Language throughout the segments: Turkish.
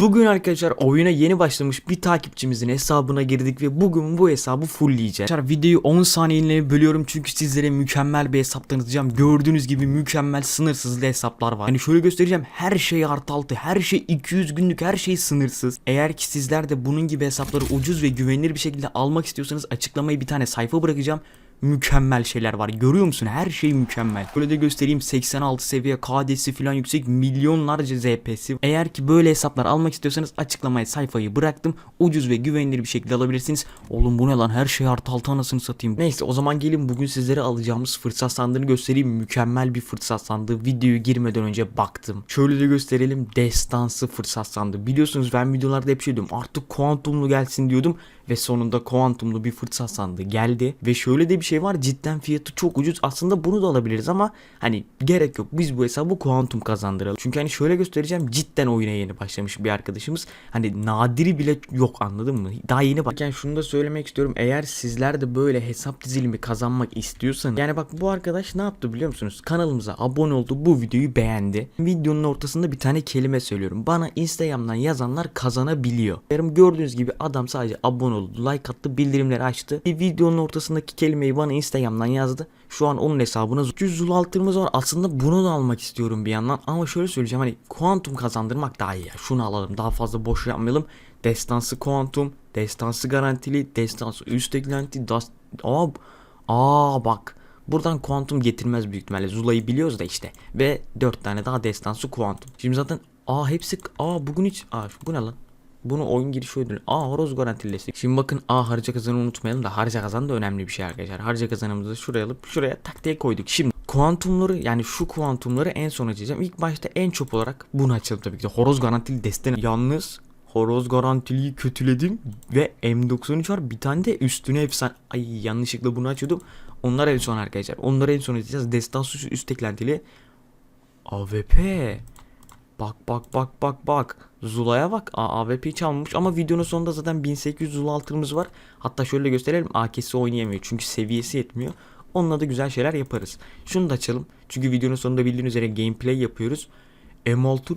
Bugün arkadaşlar oyuna yeni başlamış bir takipçimizin hesabına girdik ve bugün bu hesabı fullleyeceğiz. Arkadaşlar videoyu 10 saniyeliğine bölüyorum çünkü sizlere mükemmel bir hesap tanıtacağım. Gördüğünüz gibi mükemmel sınırsız hesaplar var. Hani şöyle göstereceğim her şey artı altı, her şey 200 günlük, her şey sınırsız. Eğer ki sizler de bunun gibi hesapları ucuz ve güvenilir bir şekilde almak istiyorsanız açıklamayı bir tane sayfa bırakacağım mükemmel şeyler var. Görüyor musun? Her şey mükemmel. Böyle de göstereyim 86 seviye KD'si falan yüksek milyonlarca ZP'si. Eğer ki böyle hesaplar almak istiyorsanız açıklamaya sayfayı bıraktım. Ucuz ve güvenilir bir şekilde alabilirsiniz. Oğlum bu ne lan? Her şey artı altı anasını satayım. Neyse o zaman gelin bugün sizlere alacağımız fırsat sandığını göstereyim. Mükemmel bir fırsat sandığı. Videoyu girmeden önce baktım. Şöyle de gösterelim. Destansı fırsat sandığı. Biliyorsunuz ben videolarda hep şey diyorum. Artık kuantumlu gelsin diyordum. Ve sonunda kuantumlu bir fırsat sandığı geldi. Ve şöyle de bir şey var. Cidden fiyatı çok ucuz. Aslında bunu da alabiliriz ama hani gerek yok. Biz bu hesabı kuantum kazandıralım. Çünkü hani şöyle göstereceğim. Cidden oyuna yeni başlamış bir arkadaşımız. Hani nadiri bile yok anladın mı? Daha yeni bak. Yani şunu da söylemek istiyorum. Eğer sizler de böyle hesap dizilimi kazanmak istiyorsanız. Yani bak bu arkadaş ne yaptı biliyor musunuz? Kanalımıza abone oldu. Bu videoyu beğendi. Videonun ortasında bir tane kelime söylüyorum. Bana Instagram'dan yazanlar kazanabiliyor. Gördüğünüz gibi adam sadece abone oldu. Like attı. Bildirimleri açtı. Bir videonun ortasındaki kelimeyi bana Instagram'dan yazdı. Şu an onun hesabına 300 zul altınımız var. Aslında bunu da almak istiyorum bir yandan. Ama şöyle söyleyeceğim hani kuantum kazandırmak daha iyi ya. Şunu alalım. Daha fazla boş yapmayalım. Destansı kuantum, destansı garantili, destansı üst eklenti, das... Aa, aa bak. Buradan kuantum getirmez büyük ihtimalle. Zula'yı biliyoruz da işte. Ve 4 tane daha destansı kuantum. Şimdi zaten aa hepsi aa bugün hiç aa bu ne lan? Bunu oyun girişi ödülü. Aa horoz garantili Şimdi bakın A harca kazanı unutmayalım da harca kazan da önemli bir şey arkadaşlar. Harca kazanımızı şuraya alıp şuraya tak diye koyduk. Şimdi kuantumları yani şu kuantumları en son açacağım. İlk başta en çok olarak bunu açalım tabii ki de. Horoz garantili destene. Yalnız horoz garantiliyi kötüledim ve M93 var. Bir tane de üstüne efsane. Ay yanlışlıkla bunu açıyordum. Onlar en son arkadaşlar. Onları en son açacağız. Destansı üst eklentili. AWP. Bak bak bak bak bak. Zula'ya bak. Aa, AWP çalmış ama videonun sonunda zaten 1800 Zula altınımız var. Hatta şöyle gösterelim. AK'si oynayamıyor çünkü seviyesi yetmiyor. Onunla da güzel şeyler yaparız. Şunu da açalım. Çünkü videonun sonunda bildiğiniz üzere gameplay yapıyoruz. M6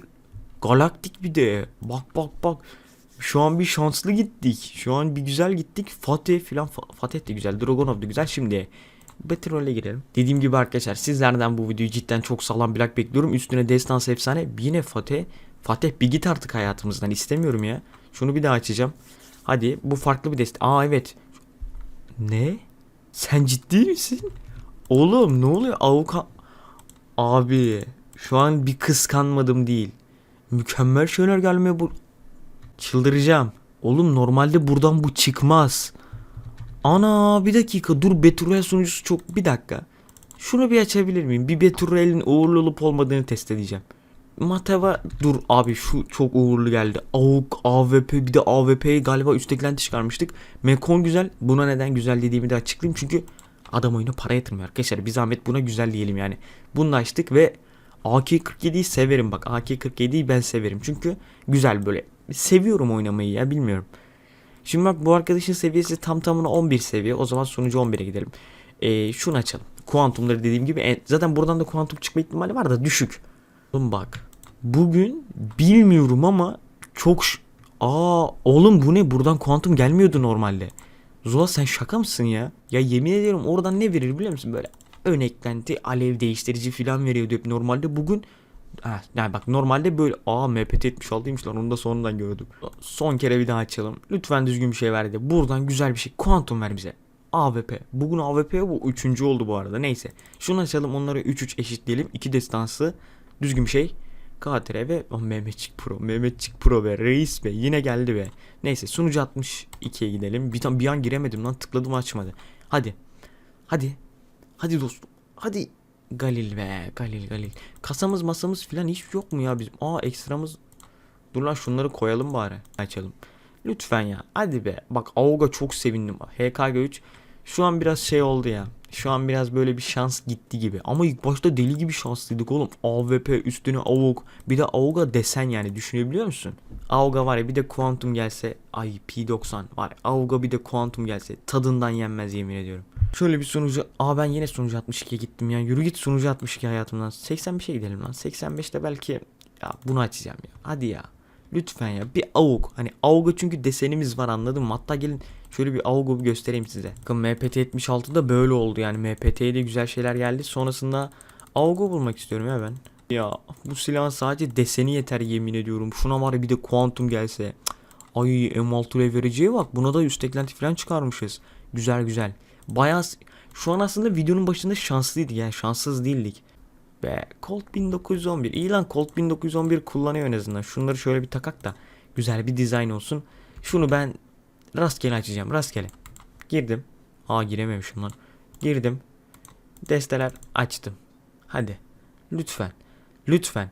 galaktik bir de. Bak bak bak. Şu an bir şanslı gittik. Şu an bir güzel gittik. Fatih filan. Fa- Fatih de güzel. Dragonov da güzel. Şimdi Battle girelim. Dediğim gibi arkadaşlar sizlerden bu videoyu cidden çok sağlam bir like bekliyorum. Üstüne Destans efsane. Yine Fatih. Fatih bir git artık hayatımızdan. istemiyorum ya. Şunu bir daha açacağım. Hadi bu farklı bir dest. Aa evet. Ne? Sen ciddi misin? Oğlum ne oluyor? Avukat... Abi şu an bir kıskanmadım değil. Mükemmel şeyler gelmeye bu... Çıldıracağım. Oğlum normalde buradan bu çıkmaz. Ana bir dakika dur Beturel sunucusu çok bir dakika. Şunu bir açabilir miyim? Bir Beturel'in uğurlu olup olmadığını test edeceğim. Mateva dur abi şu çok uğurlu geldi. AUK, AWP bir de AWP'yi galiba üst eklenti çıkarmıştık. Mekon güzel. Buna neden güzel dediğimi de açıklayayım. Çünkü adam oyuna para yatırmıyor arkadaşlar. Bir zahmet buna güzel diyelim yani. Bunu açtık ve AK-47'yi severim bak. AK-47'yi ben severim. Çünkü güzel böyle. Seviyorum oynamayı ya bilmiyorum. Şimdi bak bu arkadaşın seviyesi tam tamına 11 seviye. O zaman sonucu 11'e gidelim. Ee, şunu açalım. Kuantumları dediğim gibi en- zaten buradan da kuantum çıkma ihtimali var da düşük. Oğlum bak. Bugün bilmiyorum ama çok Aa oğlum bu ne? Buradan kuantum gelmiyordu normalde. Zula sen şaka mısın ya? Ya yemin ediyorum oradan ne verir biliyor musun? Böyle ön eklenti, alev değiştirici falan veriyordu hep normalde. Bugün Ha, yani bak normalde böyle aa MPT 76'ymış lan onu da sonradan gördüm. Son kere bir daha açalım. Lütfen düzgün bir şey ver de. Buradan güzel bir şey. Kuantum ver bize. AWP. Bugün AWP bu üçüncü oldu bu arada. Neyse. Şunu açalım onları 3-3 eşitleyelim. 2 destansı. Düzgün bir şey. KTR ve oh, Mehmetçik Pro. Mehmetçik Pro be. Reis be. Yine geldi be. Neyse sunucu 62'ye gidelim. Bir, tam bir an giremedim lan. Tıkladım açmadı. Hadi. Hadi. Hadi dostum. Hadi. Galil be. Galil Galil. Kasamız masamız filan hiç yok mu ya bizim? Aa ekstramız. Dur lan şunları koyalım bari. Açalım. Lütfen ya. Hadi be. Bak Auga çok sevindim. HKG3 şu an biraz şey oldu ya. Şu an biraz böyle bir şans gitti gibi. Ama ilk başta deli gibi şanslıydık oğlum. AWP üstüne AUG. Bir de AUG'a desen yani düşünebiliyor musun? AUG'a var ya bir de Quantum gelse. Ay P90 var. AUG'a bir de Quantum gelse. Tadından yenmez yemin ediyorum. Şöyle bir sonucu. Aa ben yine sonucu 62'ye gittim ya. Yürü git sonucu 62 hayatımdan. 85'e gidelim lan. 85'te belki ya bunu açacağım ya. Hadi ya. Lütfen ya bir AUG. Hani AUG'a çünkü desenimiz var anladın mı? Hatta gelin şöyle bir AUG'u göstereyim size. Bakın MPT 76'da böyle oldu yani. MPT'ye de güzel şeyler geldi. Sonrasında AUG'u bulmak istiyorum ya ben. Ya bu silahın sadece deseni yeter yemin ediyorum. Şuna var bir de kuantum gelse. Ay M6 ile vereceği bak. Buna da üst eklenti falan çıkarmışız. Güzel güzel. Bayağı şu an aslında videonun başında şanslıydık yani şanssız değildik. Be Colt 1911. İyi lan Colt 1911 kullanıyor en azından. Şunları şöyle bir takak da güzel bir dizayn olsun. Şunu ben rastgele açacağım. Rastgele. Girdim. Aa girememişim lan. Girdim. Desteler açtım. Hadi. Lütfen. Lütfen.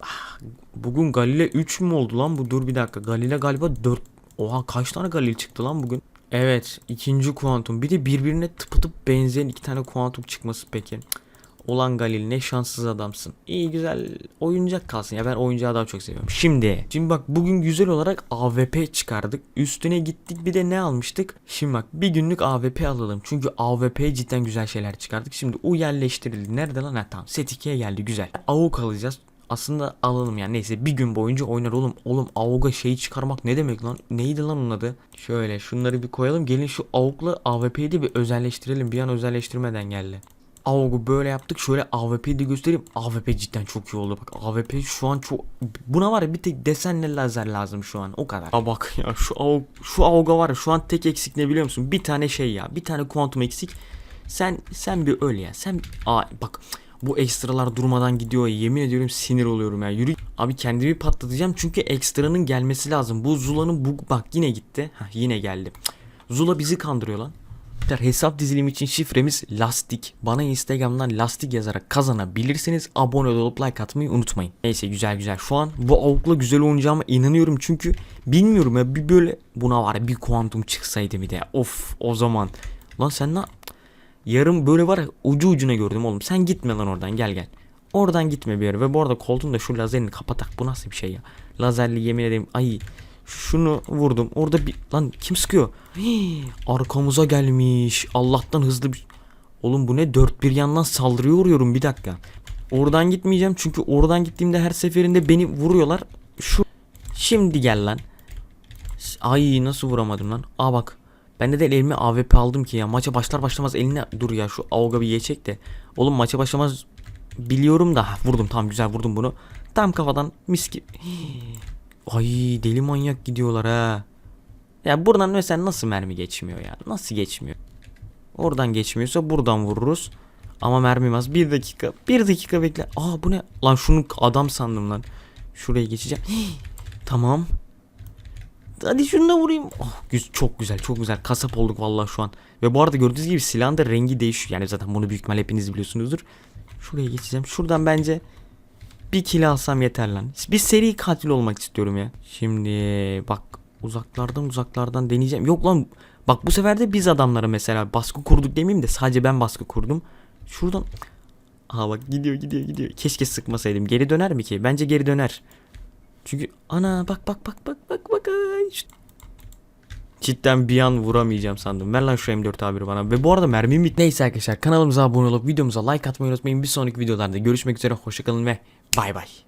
Ah, bugün Galile 3 mü oldu lan bu? Dur bir dakika. Galile galiba 4. Oha kaç tane Galil çıktı lan bugün? Evet. ikinci kuantum. Bir de birbirine tıpatıp benzeyen iki tane kuantum çıkması peki. Olan Galil ne şanssız adamsın. İyi güzel oyuncak kalsın ya ben oyuncağı daha çok seviyorum. Şimdi şimdi bak bugün güzel olarak AWP çıkardık. Üstüne gittik bir de ne almıştık? Şimdi bak bir günlük AWP alalım. Çünkü AWP'ye cidden güzel şeyler çıkardık. Şimdi U yerleştirildi. Nerede lan? Ha tamam. Set 2'ye geldi güzel. AUK alacağız. Aslında alalım yani neyse bir gün boyunca oynar oğlum. Oğlum AUG'a şeyi çıkarmak ne demek lan? Neydi lan onun adı? Şöyle şunları bir koyalım. Gelin şu AUG'la AWP'yi de bir özelleştirelim. Bir an özelleştirmeden geldi. AWP'u böyle yaptık. Şöyle AWP'yi de göstereyim. AWP cidden çok iyi oldu. Bak AWP şu an çok... Buna var ya bir tek desenle lazer lazım şu an. O kadar. Aa bak ya şu AWP, şu AWP'a var ya şu an tek eksik ne biliyor musun? Bir tane şey ya. Bir tane kuantum eksik. Sen sen bir öl ya. Sen aa bak bu ekstralar durmadan gidiyor. Yemin ediyorum sinir oluyorum ya. Yürü. Abi kendimi patlatacağım çünkü ekstranın gelmesi lazım. Bu Zula'nın bu bak yine gitti. Hah yine geldi. Zula bizi kandırıyor lan. Hesap dizilim için şifremiz lastik. Bana Instagram'dan lastik yazarak kazanabilirsiniz. Abone olup like atmayı unutmayın. Neyse güzel güzel. Şu an bu avukla güzel oynayacağıma inanıyorum çünkü bilmiyorum ya bir böyle buna var ya bir kuantum çıksaydı bir de. Of o zaman. Lan sen ne Yarım böyle var ya ucu ucuna gördüm oğlum. Sen gitme lan oradan gel gel. Oradan gitme bir yere. Ve bu arada koltuğun da şu lazerini kapatak. Bu nasıl bir şey ya? Lazerli yemin ederim. Ay şunu vurdum. Orada bir lan kim sıkıyor? Hii, arkamıza gelmiş. Allah'tan hızlı bir Oğlum bu ne? Dört bir yandan saldırıya uğruyorum bir dakika. Oradan gitmeyeceğim çünkü oradan gittiğimde her seferinde beni vuruyorlar. Şu şimdi gel lan. Ay nasıl vuramadım lan? Aa bak. Ben de elime AWP aldım ki ya. Maça başlar başlamaz eline dur ya şu Avga bir yiyecek de. Oğlum maça başlamaz biliyorum da vurdum tam güzel vurdum bunu. Tam kafadan mis gibi. Ay deli manyak gidiyorlar ha. Ya buradan mesela nasıl mermi geçmiyor ya? Nasıl geçmiyor? Oradan geçmiyorsa buradan vururuz. Ama mermim az. Bir dakika. Bir dakika bekle. Aa bu ne? Lan şunu adam sandım lan. Şuraya geçeceğim. tamam. Hadi şunu da vurayım. Oh, çok güzel çok güzel. Kasap olduk vallahi şu an. Ve bu arada gördüğünüz gibi silahın da rengi değişiyor. Yani zaten bunu büyük ihtimal hepiniz biliyorsunuzdur. Şuraya geçeceğim. Şuradan bence bir kill alsam yeter lan. Bir seri katil olmak istiyorum ya. Şimdi bak uzaklardan uzaklardan deneyeceğim. Yok lan bak bu sefer de biz adamlara mesela baskı kurduk demeyeyim de sadece ben baskı kurdum. Şuradan Aha bak gidiyor gidiyor gidiyor. Keşke sıkmasaydım. Geri döner mi ki? Bence geri döner. Çünkü ana bak bak bak bak bak bak ay. Cidden bir an vuramayacağım sandım. Ver lan şu M4 abi bana. Ve bu arada mermim bitti. Neyse arkadaşlar kanalımıza abone olup videomuza like atmayı unutmayın. Bir sonraki videolarda görüşmek üzere. Hoşçakalın ve bay bay.